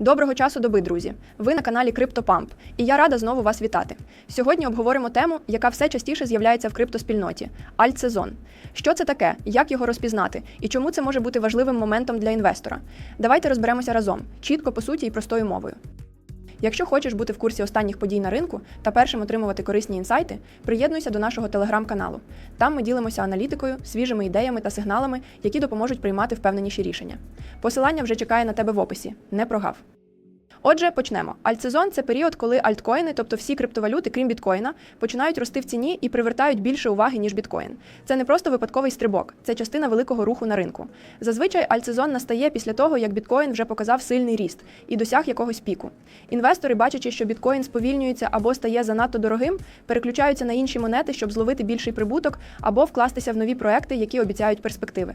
Доброго часу доби, друзі! Ви на каналі CryptoPump, і я рада знову вас вітати. Сьогодні обговоримо тему, яка все частіше з'являється в криптоспільноті альтсезон. Що це таке, як його розпізнати і чому це може бути важливим моментом для інвестора? Давайте розберемося разом, чітко по суті і простою мовою. Якщо хочеш бути в курсі останніх подій на ринку та першим отримувати корисні інсайти, приєднуйся до нашого телеграм-каналу. Там ми ділимося аналітикою, свіжими ідеями та сигналами, які допоможуть приймати впевненіші рішення. Посилання вже чекає на тебе в описі. Не прогав. Отже, почнемо. Альтсезон це період, коли альткоїни, тобто всі криптовалюти, крім біткоїна, починають рости в ціні і привертають більше уваги, ніж біткоін. Це не просто випадковий стрибок, це частина великого руху на ринку. Зазвичай альтсезон настає після того, як біткоін вже показав сильний ріст і досяг якогось піку. Інвестори, бачачи, що біткоін сповільнюється або стає занадто дорогим, переключаються на інші монети, щоб зловити більший прибуток або вкластися в нові проекти, які обіцяють перспективи.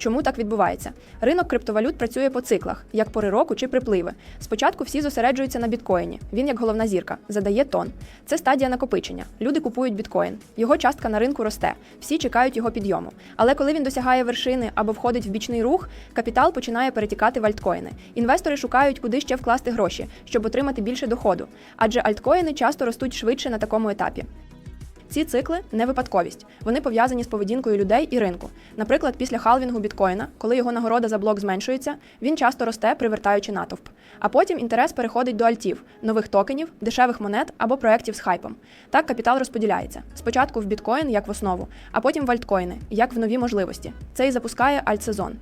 Чому так відбувається? Ринок криптовалют працює по циклах, як пори року чи припливи. Спочатку всі зосереджуються на біткоїні. Він як головна зірка, задає тон. Це стадія накопичення. Люди купують біткоін. Його частка на ринку росте. Всі чекають його підйому. Але коли він досягає вершини або входить в бічний рух, капітал починає перетікати в альткоїни. Інвестори шукають, куди ще вкласти гроші, щоб отримати більше доходу. Адже альткоїни часто ростуть швидше на такому етапі. Ці цикли не випадковість. Вони пов'язані з поведінкою людей і ринку. Наприклад, після халвінгу біткоїна, коли його нагорода за блок зменшується, він часто росте, привертаючи натовп. А потім інтерес переходить до альтів, нових токенів, дешевих монет або проєктів з хайпом. Так капітал розподіляється. Спочатку в біткоін як в основу, а потім в альткоїни, як в нові можливості. Це і запускає альтсезон.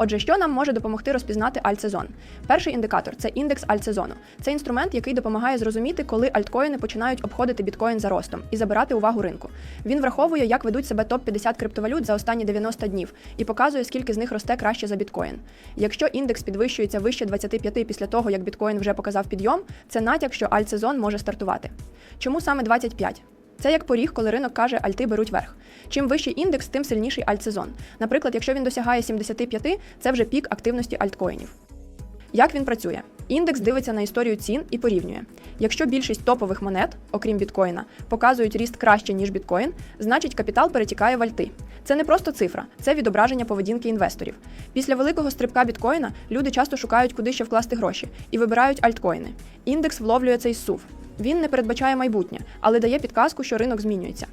Отже, що нам може допомогти розпізнати альтсезон? Перший індикатор це індекс альтсезону. Це інструмент, який допомагає зрозуміти, коли альткоїни починають обходити біткоін за ростом і забирати увагу ринку. Він враховує, як ведуть себе топ-50 криптовалют за останні 90 днів і показує, скільки з них росте краще за біткоін. Якщо індекс підвищується вище 25 після того, як біткоін вже показав підйом, це натяк, що альтсезон може стартувати. Чому саме 25? Це як поріг, коли ринок каже, альти беруть верх. Чим вищий індекс, тим сильніший альтсезон. Наприклад, якщо він досягає 75, це вже пік активності альткоїнів. Як він працює? Індекс дивиться на історію цін і порівнює. Якщо більшість топових монет, окрім біткоїна, показують ріст краще, ніж біткоін, значить капітал перетікає в альти. Це не просто цифра, це відображення поведінки інвесторів. Після великого стрибка біткоїна люди часто шукають, куди ще вкласти гроші, і вибирають альткоїни. Індекс вловлює цей сув. Він не передбачає майбутнє, але дає підказку, що ринок змінюється.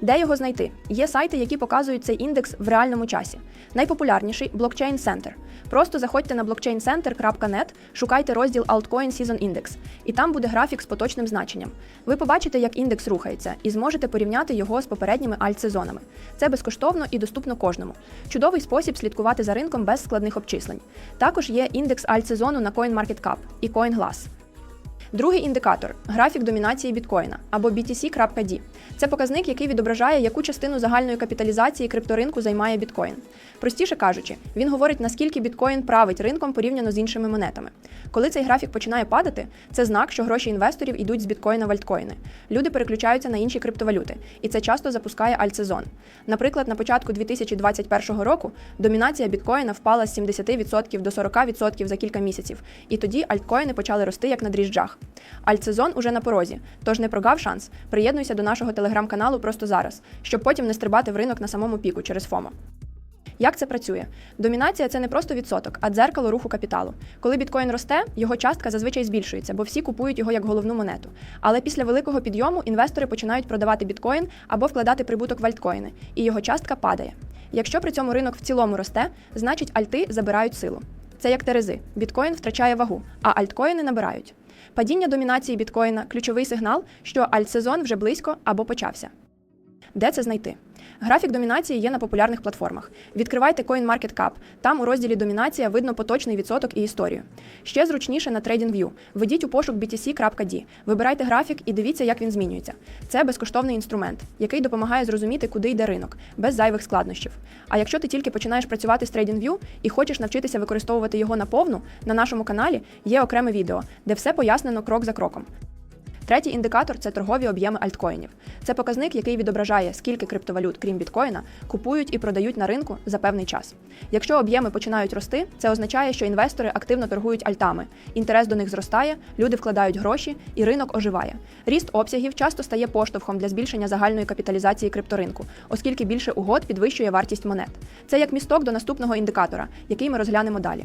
Де його знайти? Є сайти, які показують цей індекс в реальному часі. Найпопулярніший Blockchain Center. Просто заходьте на blockchaincenter.net, шукайте розділ Altcoin Season Index, і там буде графік з поточним значенням. Ви побачите, як індекс рухається, і зможете порівняти його з попередніми альтсезонами. Це безкоштовно і доступно кожному. Чудовий спосіб слідкувати за ринком без складних обчислень. Також є індекс альтсезону на CoinMarketCap і CoinGlass. Другий індикатор графік домінації біткоїна або BTC.D. Це показник, який відображає, яку частину загальної капіталізації крипторинку займає біткоін. Простіше кажучи, він говорить, наскільки біткоін править ринком порівняно з іншими монетами. Коли цей графік починає падати, це знак, що гроші інвесторів йдуть з біткоїна в альткоїни. Люди переключаються на інші криптовалюти, і це часто запускає альтсезон. Наприклад, на початку 2021 року домінація біткоїна впала з 70% до 40% за кілька місяців, і тоді альткоїни почали рости як на дріжджах. Альтсезон уже на порозі, тож не прогав шанс. Приєднуйся до нашого телеграм-каналу просто зараз, щоб потім не стрибати в ринок на самому піку через ФОМО. Як це працює? Домінація це не просто відсоток, а дзеркало руху капіталу. Коли біткоін росте, його частка зазвичай збільшується, бо всі купують його як головну монету. Але після великого підйому інвестори починають продавати біткоін або вкладати прибуток в альткоїни, і його частка падає. Якщо при цьому ринок в цілому росте, значить альти забирають силу. Це як терези. Біткоін втрачає вагу, а альткоїни набирають. Падіння домінації біткоїна ключовий сигнал, що альтсезон вже близько або почався. Де це знайти? Графік домінації є на популярних платформах. Відкривайте CoinMarketCap. Там у розділі Домінація видно поточний відсоток і історію. Ще зручніше на TradingView. Введіть у пошук BTC.D. Вибирайте графік і дивіться, як він змінюється. Це безкоштовний інструмент, який допомагає зрозуміти, куди йде ринок, без зайвих складнощів. А якщо ти тільки починаєш працювати з TradingView і хочеш навчитися використовувати його наповну, на нашому каналі є окреме відео, де все пояснено крок за кроком. Третій індикатор це торгові об'єми альткоїнів. Це показник, який відображає, скільки криптовалют, крім біткоїна, купують і продають на ринку за певний час. Якщо об'єми починають рости, це означає, що інвестори активно торгують альтами. Інтерес до них зростає, люди вкладають гроші, і ринок оживає. Ріст обсягів часто стає поштовхом для збільшення загальної капіталізації крипторинку, оскільки більше угод підвищує вартість монет. Це як місток до наступного індикатора, який ми розглянемо далі.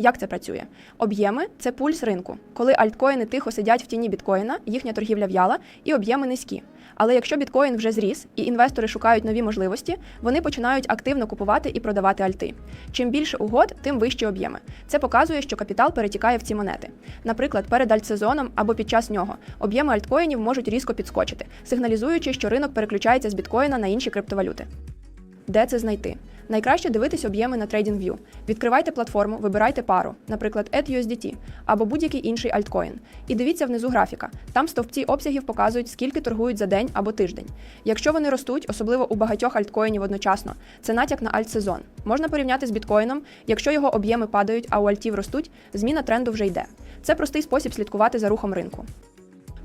Як це працює? Об'єми це пульс ринку. Коли альткоїни тихо сидять в тіні біткоїна, їхня торгівля в'яла і об'єми низькі. Але якщо біткоін вже зріс і інвестори шукають нові можливості, вони починають активно купувати і продавати альти. Чим більше угод, тим вищі об'єми. Це показує, що капітал перетікає в ці монети. Наприклад, перед альтсезоном або під час нього об'єми альткоїнів можуть різко підскочити, сигналізуючи, що ринок переключається з біткоїна на інші криптовалюти. Де це знайти? Найкраще дивитись об'єми на TradingView. Відкривайте платформу, вибирайте пару, наприклад, ETHUSDT або будь-який інший альткоін. І дивіться внизу графіка. Там стовпці обсягів показують, скільки торгують за день або тиждень. Якщо вони ростуть, особливо у багатьох альткоїнів одночасно, це натяк на альтсезон. Можна порівняти з біткоїном. Якщо його об'єми падають, а у альтів ростуть, зміна тренду вже йде. Це простий спосіб слідкувати за рухом ринку.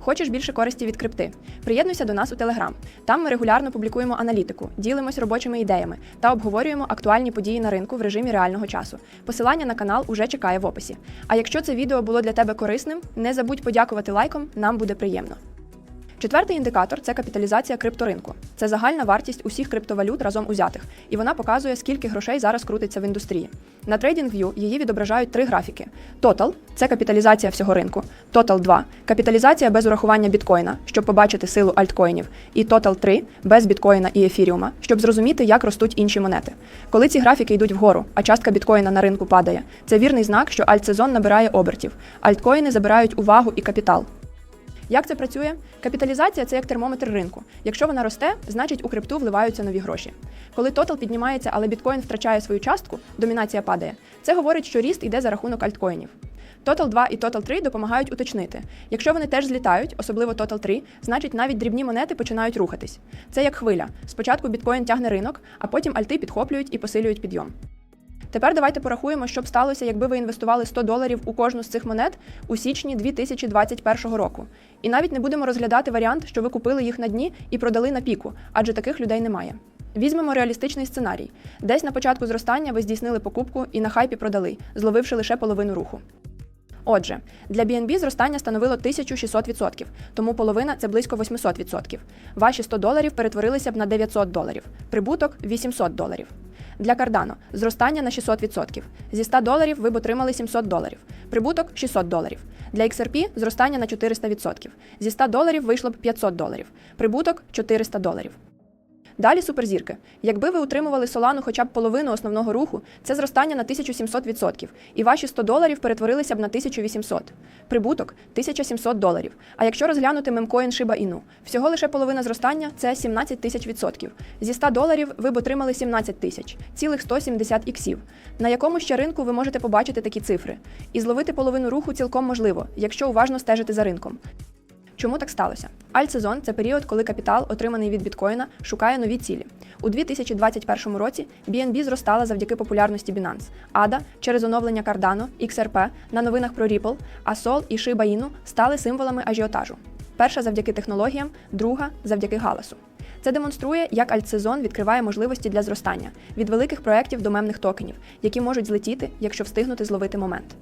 Хочеш більше користі від крипти? Приєднуйся до нас у Телеграм. Там ми регулярно публікуємо аналітику, ділимось робочими ідеями та обговорюємо актуальні події на ринку в режимі реального часу. Посилання на канал уже чекає в описі. А якщо це відео було для тебе корисним, не забудь подякувати лайком, нам буде приємно. Четвертий індикатор це капіталізація крипторинку. Це загальна вартість усіх криптовалют разом узятих, і вона показує, скільки грошей зараз крутиться в індустрії. На TradingView її відображають три графіки: Total – це капіталізація всього ринку, Total 2 – капіталізація без урахування біткоїна, щоб побачити силу альткоїнів, і Total 3 – без біткоїна і ефіріума, щоб зрозуміти, як ростуть інші монети. Коли ці графіки йдуть вгору, а частка біткоїна на ринку падає, це вірний знак, що альтсезон набирає обертів. Альткоїни забирають увагу і капітал. Як це працює? Капіталізація це як термометр ринку. Якщо вона росте, значить у крипту вливаються нові гроші. Коли тотал піднімається, але біткоін втрачає свою частку, домінація падає. Це говорить, що ріст йде за рахунок альткоїнів. Total 2 і Total 3 допомагають уточнити. Якщо вони теж злітають, особливо Total 3, значить навіть дрібні монети починають рухатись. Це як хвиля. Спочатку біткоін тягне ринок, а потім альти підхоплюють і посилюють підйом. Тепер давайте порахуємо, що б сталося, якби ви інвестували 100 доларів у кожну з цих монет у січні 2021 року. І навіть не будемо розглядати варіант, що ви купили їх на дні і продали на піку, адже таких людей немає. Візьмемо реалістичний сценарій. Десь на початку зростання ви здійснили покупку і на хайпі продали, зловивши лише половину руху. Отже, для BNB зростання становило 1600%, тому половина це близько 800%. Ваші 100 доларів перетворилися б на 900 доларів, прибуток 800 доларів. Для Cardano зростання на 600%. Зі 100 доларів ви б отримали 700 доларів, прибуток 600 доларів. Для XRP зростання на 400%. Зі 100 доларів вийшло б 500 доларів, прибуток 400 доларів. Далі суперзірки. Якби ви утримували солану хоча б половину основного руху, це зростання на 1700%, і ваші 100 доларів перетворилися б на 1800. Прибуток 1700 доларів. А якщо розглянути мемкоін Shiba Inu, всього лише половина зростання це 17 тисяч відсотків. Зі 100 доларів ви б отримали 17 тисяч, цілих 170 іксів. На якому ще ринку ви можете побачити такі цифри. І зловити половину руху цілком можливо, якщо уважно стежити за ринком. Чому так сталося? Альтсезон це період, коли капітал, отриманий від біткоїна, шукає нові цілі. У 2021 році BNB зростала завдяки популярності Binance, ADA через оновлення Cardano, XRP на новинах про Ripple, а Sol і Shiba Inu стали символами ажіотажу. Перша завдяки технологіям, друга завдяки галасу. Це демонструє, як альтсезон відкриває можливості для зростання від великих проєктів до мемних токенів, які можуть злетіти, якщо встигнути зловити момент.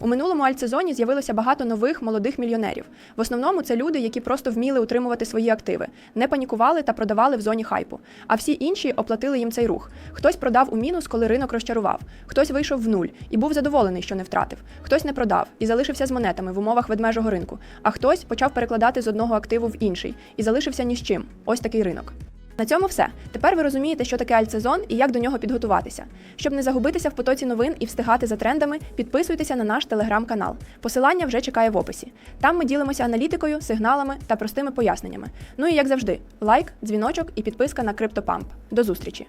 У минулому альтсезоні з'явилося багато нових молодих мільйонерів. В основному це люди, які просто вміли утримувати свої активи, не панікували та продавали в зоні хайпу. А всі інші оплатили їм цей рух. Хтось продав у мінус, коли ринок розчарував, хтось вийшов в нуль і був задоволений, що не втратив. Хтось не продав і залишився з монетами в умовах ведмежого ринку. А хтось почав перекладати з одного активу в інший і залишився ні з чим. Ось такий ринок. На цьому все. Тепер ви розумієте, що таке альтсезон і як до нього підготуватися. Щоб не загубитися в потоці новин і встигати за трендами, підписуйтеся на наш телеграм-канал. Посилання вже чекає в описі. Там ми ділимося аналітикою, сигналами та простими поясненнями. Ну і як завжди, лайк, дзвіночок і підписка на CryptoPump. До зустрічі!